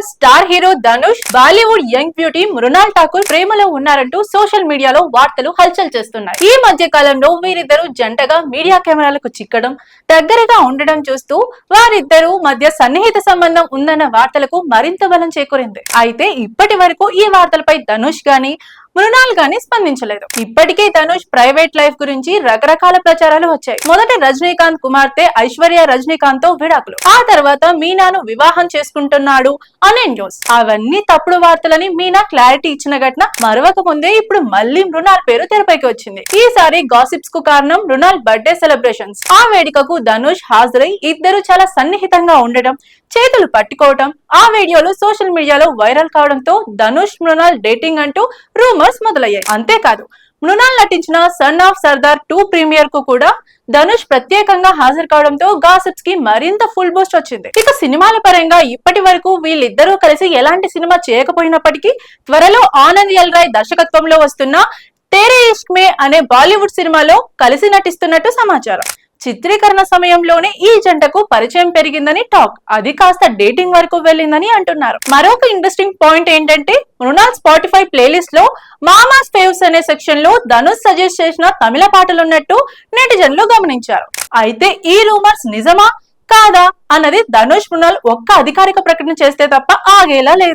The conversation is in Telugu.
Bollywood star hero Dhanush Bollywood young beauty Mrunal Thakur ప్రేమలో ఉన్నారంటూ సోషల్ మీడియాలో వార్తలు హల్చల్ చేస్తున్నాయి. ఈ మధ్య కాలంలో వీరిద్దరూ జంటగా మీడియా కెమెరాలకు చిక్కడం దగ్గరగా ఉండడం చూస్తూ వారిద్దరూ మధ్య సన్నిహిత సంబంధం ఉందన్న వార్తలకు మరింత బలం చేకూరింది. అయితే ఇప్పటి వరకు ఈ వార్తలపై ధనుష్ గాని మృణాల్ గాని స్పందించలేదు. ఇప్పటికే ధనుష్ ప్రైవేట్ లైఫ్ గురించి రకరకాల ప్రచారాలు వచ్చాయి. మొదట రజనీకాంత్ కుమార్తె ఐశ్వర్య రజనీకాంత్తో విడాకులు. ఆ తర్వాత మీనాను వివాహం చేసుకుంటున్నాడు అనే న్యూస్. అవన్నీ తప్పుడు వార్తలని మీనా క్లారిటీ ఇచ్చిన ఘటన మరవక ముందే ఇప్పుడు మళ్ళీ మృణాల్ పేరు తెరపైకి వచ్చింది. ఈసారి గాసిప్స్కు కారణం మృణాల్ బర్త్డే సెలబ్రేషన్స్. ఆ వేడుకకు ధనుష్ హాజరై ఇద్దరు చాలా సన్నిహితంగా ఉండటం చేతులు పట్టుకోవటం ఆ వీడియోలు సోషల్ మీడియాలో వైరల్ కావడంతో ధనుష్ మృణాల్ డేటింగ్ అంటూ రూమ్ రూమర్స్ మొదలయ్యాయి. అంతేకాదు మృణాల్ నటించిన సన్ ఆఫ్ సర్దార్ టూ ప్రీమియర్కు కూడా ధనుష్ ప్రత్యేకంగా హాజరు కావడంతో గాసిప్స్కి మరింత ఫుల్ బూస్ట్ వచ్చింది. ఇక సినిమాల పరంగా ఇప్పటి వరకు వీళ్ళిద్దరూ కలిసి ఎలాంటి సినిమా చేయకపోయినప్పటికీ త్వరలో ఆనంద్ ఎల్ రాయ్ దర్శకత్వంలో వస్తున్న తేరే ఇష్క్ మే అనే బాలీవుడ్ సినిమాలో కలిసి నటిస్తున్నట్టు సమాచారం. చిత్రీకరణ సమయంలోనే ఈ జంటకు పరిచయం పెరిగిందని టాక్. అది కాస్త డేటింగ్ వరకు వెళ్ళిందని అంటున్నారు. మరొక ఇంట్రెస్టింగ్ పాయింట్ ఏంటంటే మృణాల్ స్పాటిఫై ప్లేలిస్ట్లో మామాస్ ఫేవ్స్ అనే సెక్షన్లో ధనుష్ సజెస్ట్ చేసిన తమిళ పాటలు ఉన్నట్టు నెటిజన్లు గమనించారు. అయితే ఈ రూమర్స్ నిజమా? కాదా? అన్నది ధనుష్ మృణాల్ ఒక్క అధికారిక ప్రకటన చేస్తే తప్ప ఆగేలా లేదు.